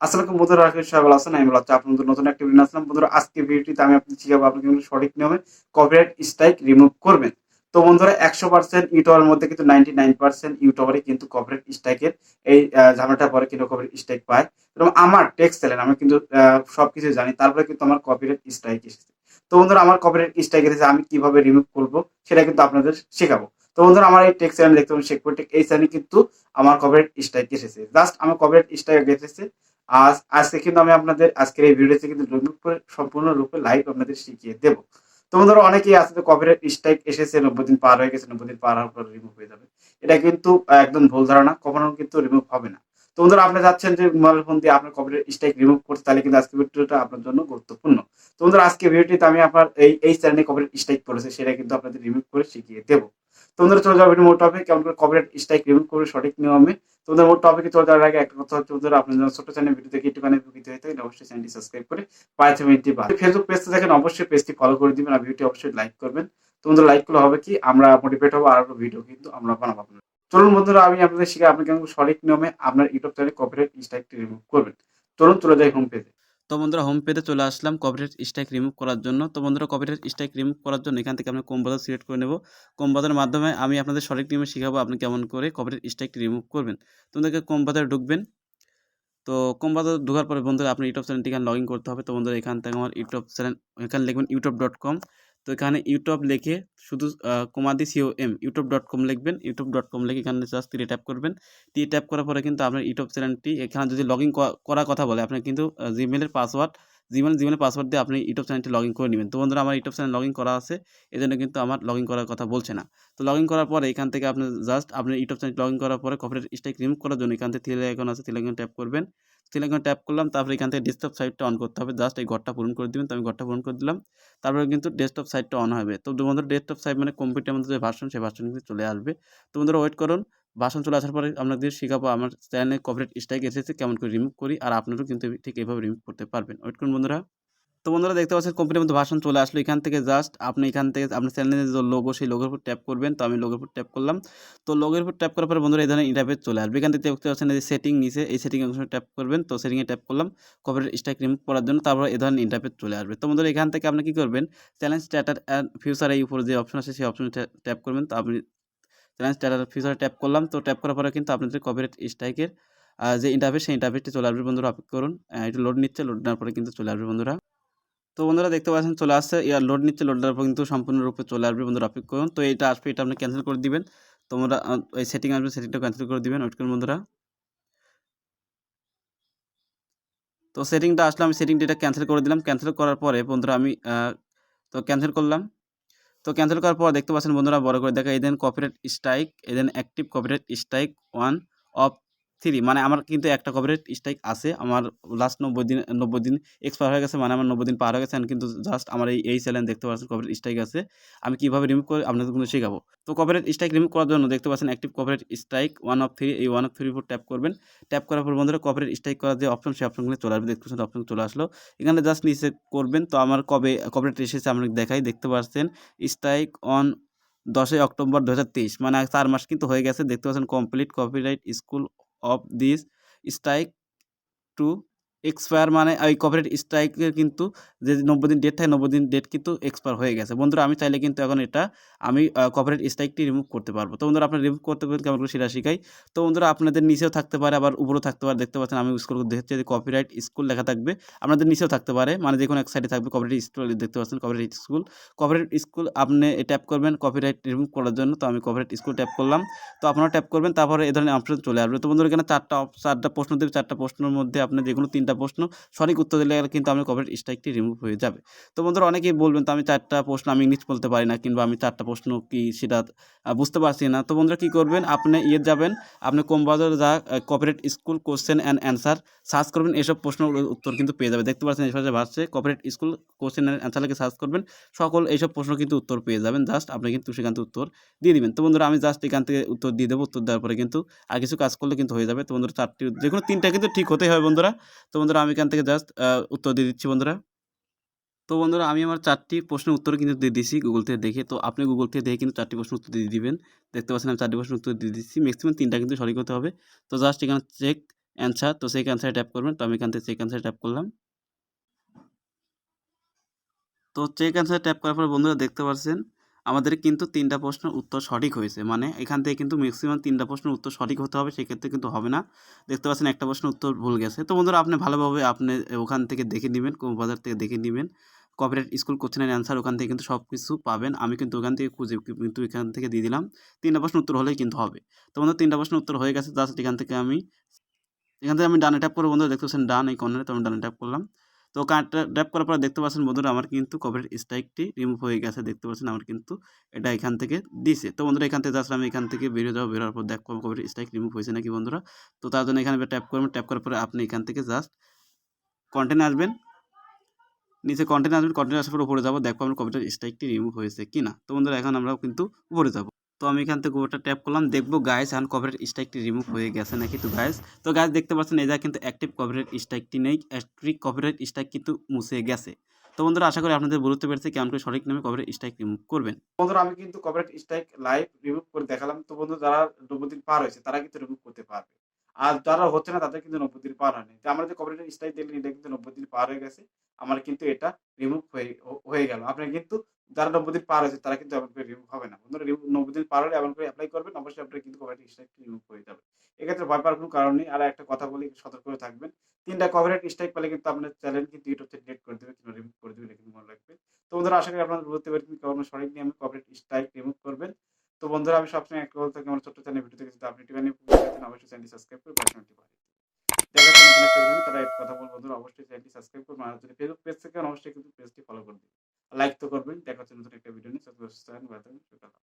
আসসালামু বন্ধুরা রাকেশ সাহেব আছেন। আমি বলছি আপনাদের নতুন একটা ভিডিও আসলাম। বন্ধুরা আজকে ভিডিওটিতে আমি আপনাদের শিখাবো আপনি কিন্তু সঠিক নিয়মে কপিরাইট স্ট্রাইক রিমুভ করবেন। তো বন্ধুরা একশো পার্সেন্ট ইউটিউবের মধ্যে কিন্তু নাইনটি নাইন পার্সেন্ট ইউটিউবারই কিন্তু কপিরাইট স্ট্রাইকের এই ঝামেলাটা পরে কিন্তু কপিরাইট স্ট্রাইক পায়। এবং আমার টেক্সট চ্যানেল আমি কিন্তু আহ, সবকিছু জানি তারপরে কিন্তু আমার কপিরাইট স্ট্রাইক এসেছে। তো বন্ধুরা আমার কপিরাইট স্ট্রাইক এসেছে আমি কীভাবে রিমুভ করব সেটা কিন্তু আপনাদের শেখাবো। তো বন্ধুরা আমার এই টেক্সট চ্যানেল দেখতে পাবেন শেখপুর টেক এই চ্যানেলে কিন্তু আমার কপিরাইট স্ট্রাইক এসেছে। জাস্ট আমার কপিরাইট স্ট্রাইক এসেছে আজ আজকে কিন্তু আমি আপনাদের আজকের এই ভিডিওতে কিন্তু করে সম্পূর্ণরূপে লাইভ আপনাদের শিখিয়ে দেবো। তোমাদের অনেকেই আছে কপিরাইট স্ট্রাইক এসেছে, নব্বই দিন পার হয়ে গেছে, নব্বই দিন পার হওয়ার পর রিমুভ হয়ে যাবে। এটা কিন্তু একদম ভুল ধারণা, কখনো কিন্তু রিমুভ হবে না। তো বন্ধুরা, আপনি যাচ্ছেন যে মোবাইল ফোন দিয়ে আপনার কপিরাইট স্ট্রাইক রিমুভ করতে, তাহলে কিন্তু আজকে ভিডিওটা আপনার জন্য গুরুত্বপূর্ণ। তো বন্ধুরা, আজকে ভিডিওটিতে আমি আপনার এই এই চ্যানেলে কপিরাইট স্ট্রাইক করেছে সেটা কিন্তু আপনাদের রিমুভ করে শিখিয়ে দেবো। তো বন্ধুরা, চলে যাবে মোট টপিক কেমন করে কপিরাইট স্ট্রাইক রিমুভ করবে সঠিক নিয়মে। তোমাদের মোট টপিকে চলে যাওয়ার আগে একটা কথা হচ্ছে বন্ধুরা, আপনার জন্য ছোট চ্যানেল ভিডিও থেকে একটুখানি উপকৃত হয়ে থাকেন, অবশ্যই চ্যানেলটি সাবস্ক্রাইব করে পাঁচ মিনিটটি বাদ। ফেসবুক পেজটা দেখেন, অবশ্যই পেজটি ফলো করে দিবেন, আর ভিডিওটি অবশ্যই লাইক করবেন। তো বন্ধুরা লাইক করলে হবে কি? আমরা মোটিভেট হব, আর ভিডিও কিন্তু আমরা বানাবো চলুন বন্ধুরা, আমি আপনাদের শিখে আপনি কেমন সঠিক নিয়মে আপনার ইউটিউব চ্যানেলে কপিরাইট স্ট্রাইকটি রিমুভ করবেন। চলুন চলে যাই হোম পেজে তো বন্ধুরা হোম পেজে চলে আসলাম কপিরাইট স্ট্রাইক রিমুভ করার জন্য। তো বন্ধুরা কপিরাইট স্ট্রাইক রিমুভ করার জন্য এখান থেকে আমরা কম্বাজার সিলেক্ট করে নেব? কম্বাজারের মাধ্যমে আমি আপনাদের সঠিক নিয়মে শেখাবো আপনি কেমন করে কপিরাইট স্ট্রাইকটি রিমুভ করবেন। তোমাদেরকে কম্বাজারে ঢুকবেন? তো কম্বাজার ঢোকার পরে বন্ধুরা, আপনার ইউটিউব চ্যানেলটি এখানে লগ ইন করতে হবে। তো বন্ধুরা, এখান থেকে আমার ইউটিউব চ্যানেল, এখানে লিখবেন ইউটিউব ডট কম তো এখানে ইউটিউব লিখে শুধু কমাদি সিও এম ইউটিউব ডট কম লিখবেন ইউটিউব ডট কম লিখে এখানে জাস্ট তিরে ট্যাপ করবেন। তিরে ট্যাপ করার পরে কিন্তু আপনার ইউটিউব চ্যানেলটি, এখানে যদি লগ ইন করার কথা বলে, আপনার কিন্তু জিমেলের পাসওয়ার্ড জিমেল জিমেলের পাসওয়ার্ড দিয়ে আপনি ইউটিউব চ্যানেলটি লগ ইন করে নেবেন। তো বন্ধুরা, আমার ইউটিউব চ্যানেল লগ ইন করা আছে এই জন্য কিন্তু আমার লগ ইন করার কথা বলছে না। তো লগ ইন করার পরে এখান থেকে আপনি জাস্ট আপনি ইউটিউব চ্যানেল লগ ইন করার পরে কপিরাইট স্ট্রাইক রিমুভ করার জন্য এখান থেকে থ্রি আইকন আছে থ্রি আইকন ট্যাপ করবেন। থ্রি আইকন ট্যাপ করলাম, তারপরে এখান থেকে ডেস্কটপ সাইটটা অন করতে হবে। জাস্ট এই ঘরটা পূরণ করে দিবেন, তো আমি ঘরটা পূরণ করে দিলাম। তারপরে কিন্তু ডেস্কটপ সাইটটা অন হবে। তো বন্ধুরা ডেস্কটপ সাইট মানে কম্পিউটারের মধ্যে যে ভার্সন সেই ভার্সন কিন্তু চলে আসবে। তো বন্ধুরা ওয়েট করুন। ভাষণ চলে আসার পরে আপনাদের শেখাবো আমার চ্যানেলে কপিরাইট স্ট্রাইক এসেছে, কেমন করে রিমুভ করি আর আপনারাও কিন্তু ঠিক এইভাবে রিমুভ করতে পারবেন। ওয়েট করুন বন্ধুরা। তো বন্ধুরা দেখতে পাচ্ছেন কম্পিউটার মধ্যে ভাষণ চলে আসলো, এখান থেকে জাস্ট আপনি এখান থেকে আপনার চ্যানেলের যে লোগো সেই লোগোর উপর ট্যাপ করবেন। তো আমি লোগোর উপর ট্যাপ করলাম। তো লোগোর উপর ট্যাপ করার পরে বন্ধুরা এই ধরনের ইন্টারফেস চলে আসবে। এখান থেকে দেখতে পাচ্ছেন এই সেটিং নিচে, এই সেটিং অংশে ট্যাপ করবেন। তো সেটিংয়ে ট্যাপ করলাম কপিরাইট স্ট্রাইক রিমুভ করার জন্য তারপর এই ধরনের ইন্টারফেস চলে আসবে। তো বন্ধুরা এখান থেকে আপনি কী করবেন? চ্যালেঞ্জ স্ট্যাটার অ্যান্ড ফিউচার এই উপরে যে অপশন আছে সেই অপশনে ট্যাপ করবেন। তো আপনি চ্যালেঞ্জ স্ট্যাটার ফিউচারে ট্যাপ করলাম। তো ট্যাপ করার পরে কিন্তু আপনাদের কপিরাইট স্ট্রাইকের যে ইন্টারফেস সেই ইন্টারফেসটি চলে আসবে বন্ধুরা। অপেক্ষা করুন একটু লোড নিচ্ছে লোড নেওয়ার পরে কিন্তু চলে আসবে বন্ধুরা। তো বন্ধুরা দেখতে পাচ্ছেন, চলে আসছে। ইয়ার লোড নিচ্ছে লোড দেওয়ার পর কিন্তু সম্পূর্ণরূপে চলে আসবে বন্ধুরা। অপেক্ষা করুন। তো এটা আসবে, এটা আপনি ক্যান্সেল করে দিবেন। তোমরা এই সেটিং আসবে সেটিংটা ক্যান্সেল করে দিবেন। ওয়েট করুন বন্ধুরা। তো সেটিংটা আসলে, আমি সেটিংটা এটা ক্যান্সেল করে দিলাম। ক্যান্সেল করার পরে বন্ধুরা আমি তো ক্যান্সেল করলাম। তো ক্যান্সেল করার পর দেখতে পাচ্ছেন বন্ধুরা, বড় করে দেখা এদেন দেন কপিরাইট স্ট্রাইক এদেন দেন active copyright strike one of three মানে আমার কিন্তু একটা কপিরাইট স্ট্রাইক আছে, আমার লাস্ট নব্বই দিন নব্বই দিন এক্সপায়ার হয়ে গেছে মানে আমার নব্বই দিন পার হয়ে গেছে কিন্তু জাস্ট আমার এই এই চ্যানেল দেখতে পাচ্ছেন কপিরাইট স্ট্রাইক আছে। আমি কীভাবে রিমুভ করে আপনাদের কিন্তু শেখাবো? তো কপিরাইট স্ট্রাইক রিমুভ করার জন্য দেখতে পাচ্ছেন active copyright strike one of three এই ওয়ান অফ থ্রির উপর ট্যাপ করবেন। ট্যাপ করার পর বন্ধুরা কপিরাইট স্ট্রাইক করার যে অপশন সেই অপশনগুলো চলে আসবে। দেখতে পাচ্ছেন অপশন চলে আসলো। এখানে জাস্ট নিচে করবেন, তো আমার কবে কপিরাইট এসেছে, আমরা দেখাই, দেখতে পাচ্ছেন স্ট্রাইক অন দশই অক্টোবর দু হাজার তেইশ মানে চার মাস কিন্তু হয়ে গেছে। দেখতে পাচ্ছেন complete copyright school of this strike to expire মানে ওই কপিরাইট স্ট্রাইকের কিন্তু যে নব্বই দিন ডেট থাকে, নব্বই দিন ডেট কিন্তু এক্সপায়ার হয়ে গেছে। বন্ধুরা, আমি চাইলে কিন্তু এখন এটা আমি কপিরাইট স্ট্রাইকটি রিমুভ করতে পারব। তো বন্ধুরা আপনার রিমুভ করতে পারেন, কেমন করে সেটা শিখাই। তো বন্ধুরা, আপনাদের নিচেও থাকতে পারে, আবার উপরেও থাকতে পারে, দেখতে পাচ্ছেন আমি স্কুল দেখতে যে কপিরাইট স্কুল লেখা থাকবে। আপনাদের নিচেও থাকতে পারে মানে যে কোনো এক সাইডে থাকবে কপিরাইট স্কুল দেখতে পাচ্ছেন কপিরাইট স্কুল কপিরাইট স্কুল আপনি ট্যাপ করবেন কপিরাইট রিমুভ করার জন্য, তো আমি কপিরাইট স্কুল ট্যাপ করলাম। তো আপনারা ট্যাপ করবেন, তারপরে এই ধরনের অপশন চলে আসবে। তো বন্ধুরা, এখানে চারটা চারটা প্রশ্ন দেবে, চারটা প্রশ্নের মধ্যে আপনি যে কোনো তিনটা প্রশ্ন। সঠিক উত্তর দিলে গেলে কিন্তু আমি কপিরাইট স্ট্রাইকটি রিমুভ হয়ে যাবে। তো বন্ধুরা অনেকেই বলবেন, তো আমি চারটা প্রশ্ন আমি ইংলিশ বলতে পারি না, কিংবা আমি চারটা প্রশ্ন কি সেটা বুঝতে পারছি না। তো বন্ধুরা কী করবেন? আপনি ইয়ে যাবেন, আপনি কম্বাজার যা copyright school question and answer search করবেন, এসব প্রশ্ন উত্তর কিন্তু পেয়ে যাবে। দেখতে পাচ্ছেন, এসব ভাসছে copyright school question and answer লিখে সার্চ করবেন, সকল এইসব প্রশ্ন কিন্তু উত্তর পেয়ে যাবেন। জাস্ট আপনি কিন্তু সেখান থেকে উত্তর দিয়ে দিবেন। তো বন্ধুরা, আমি জাস্ট এখান থেকে উত্তর দিয়ে দেবো, উত্তর দেওয়ার পরে কিন্তু আর কিছু কাজ করলে কিন্তু হয়ে যাবে। তো বন্ধুরা, চারটি যে কোনো তিনটা কিন্তু ঠিক হতেই হবে বন্ধুরা। তো বন্ধুরা, আমি এখান থেকে জাস্ট উত্তর দিয়ে দিচ্ছি বন্ধুরা। তো বন্ধুরা, আমি আমার চারটি প্রশ্নের উত্তর কিন্তু দিয়ে দিচ্ছি গুগল থেকে দেখে। তো আপনি গুগল থেকে দেখে কিন্তু চারটি প্রশ্ন উত্তর দিয়ে দিবেন। দেখতে পাচ্ছেন আমি চারটি প্রশ্ন উত্তর দিয়ে দিচ্ছি। ম্যাক্সিমাম তিনটা কিন্তু সঠিক হতে হবে। তো জাস্ট এখানে চেক অ্যান্সার তো সেই অ্যান্সারে ট্যাপ করবেন। তো আমি এখান থেকে চেক অ্যান্সারে ট্যাপ করলাম। তো চেক অ্যান্সার ট্যাপ করার পর বন্ধুরা দেখতে পাচ্ছেন আমাদের কিন্তু তিনটা প্রশ্নের উত্তর সঠিক হয়েছে। মানে এখান থেকে কিন্তু ম্যাক্সিমাম তিনটা প্রশ্নের উত্তর সঠিক হতে হবে, সেক্ষেত্রে কিন্তু হবে না। দেখতে পাচ্ছেন একটা প্রশ্নের উত্তর ভুল গেছে। তো বন্ধুরা, আপনি ভালোভাবে আপনি ওখান থেকে দেখে নেবেন, কোন বাজার থেকে দেখে নেবেন। কপিরাইট স্কুল কোশ্চেনের অ্যান্সার ওখান থেকে কিন্তু সব কিছু পাবেন। আমি কিন্তু ওখান থেকে খুঁজে কিন্তু এখান থেকে দিয়ে দিলাম। তিনটা প্রশ্ন উত্তর হলেই কিন্তু হবে। তো বন্ধু তিনটা প্রশ্ন উত্তর হয়ে গেছে। জাস্ট এখান থেকে আমি, এখান থেকে আমি ডানে ট্যাপ করে বন্ধুরা। দেখতে পাচ্ছেন ডান এই কর্নারে তো আমি ডানে ট্যাপ করলাম। তো ট্যাপ করার পর দেখতে পাচ্ছেন বন্ধুরা আমার কিন্তু কপিরাইট স্ট্রাইকটি রিমুভ হয়ে গেছে। দেখতে পাচ্ছেন আমার কিন্তু এটা এখান থেকে দিছে। তো বন্ধুরা এখান থেকে জাস্ট আমি এখান থেকে বেরিয়ে যাব বেরোর পর দেখব কপিরাইট স্ট্রাইক রিমুভ হয়েছে নাকি বন্ধুরা? তো তার জন্য এখানে ট্যাপ করবেন। ট্যাপ করার পরে আপনি এখান থেকে জাস্ট কন্টেন্ট আসবেন। নিচে কন্টেন্ট আসবেন। কন্টেন্ট আসার পর উপরে যাব। দেখব আমার কপিরাইট স্ট্রাইকটি রিমুভ হয়েছে কি না তো বন্ধুরা এখন আমরা কিন্তু উপরে যাব। তো আমি এখান থেকে উপরটা ট্যাপ করলাম। দেখব গাইস এখন কপিরাইট স্ট্রাইকটি রিমুভ হয়ে গেছে নাকি তো গাইস তো গাইস দেখতে পাচ্ছেন, এই জায়গায় কিন্তু অ্যাক্টিভ কপিরাইট স্ট্রাইকটি নেই অ্যাক্টিভ কপিরাইট স্ট্রাইক কিন্তু মুছে গেছে। তো বন্ধুরা, আশা করি আপনাদের বুঝতে পেরেছে কেমন করে সঠিক নামে কপিরাইট স্ট্রাইক রিমুভ করবেন। বন্ধুরা, আমি কিন্তু কপিরাইট স্ট্রাইক লাইভ রিমুভ করে দেখালাম। তো বন্ধু যারা নব্বই দিন পার হয়েছে, তারা কিন্তু রিমুভ করতে পারবে। আর যারা হচ্ছে না, তাদের কিন্তু নব্বই দিন পার হয়নি। তো আমরা যে কপিরাইট স্ট্রাইক দেখলেন এটা কিন্তু নব্বই দিন পার হয়ে গেছে। আমার কিন্তু এটা রিমুভ হয়ে হয়ে গেল। আপনার কিন্তু যারা নব্বই দিন পার হয়েছে, তারা কিন্তু এমন করে রিমুভ হবে না। বন্ধুরা, remove- নব্বই দিন পার হলে এমন করে অ্যাপ্লাই করবেন, অবশ্যই আপনার কিন্তু কপিরাইট স্ট্রাইক রিমুভ হয়ে যাবে এক্ষেত্রে ভয় পাওয়ার কোনো কারণ নেই। আর একটা কথা বলি সতর্ক করে থাকবেন। তিনটা কপিরাইট স্ট্রাইক পেলে কিন্তু আপনার চ্যানেল কিন্তু ইউটিউব থেকে ডিলিট করে দেবে, কিংবা রিমুভ করে দেবে, এটা কিন্তু মনে রাখবেন। তো বন্ধুরা, আশা করি আপনারা বুঝতে পারবেন কেমন সঠিক নিয়মে কপিরাইট স্ট্রাইক রিমুভ করবেন। তো বন্ধুরা, আমি সবসময় একটা বলতে আমার ছোট্ট চ্যানেল ভিডিও থেকে যদি আপনি টিভি অবশ্যই চ্যানেলটি সাবস্ক্রাইব করে পাশে ঘন্টি বাজিয়ে দিন। দেখা যাচ্ছে নতুন একটা ভিডিও তারা কথা বলব বন্ধুরা, অবশ্যই চ্যানেলটি সাবস্ক্রাইব করবেন। আর যদি ফেসবুক পেজ থেকে অবশ্যই কিন্তু পেজটি ফলো করে দিন লাইক তো করবেন দেখা হচ্ছে নতুন একটা ভিডিও নিয়ে। সবাই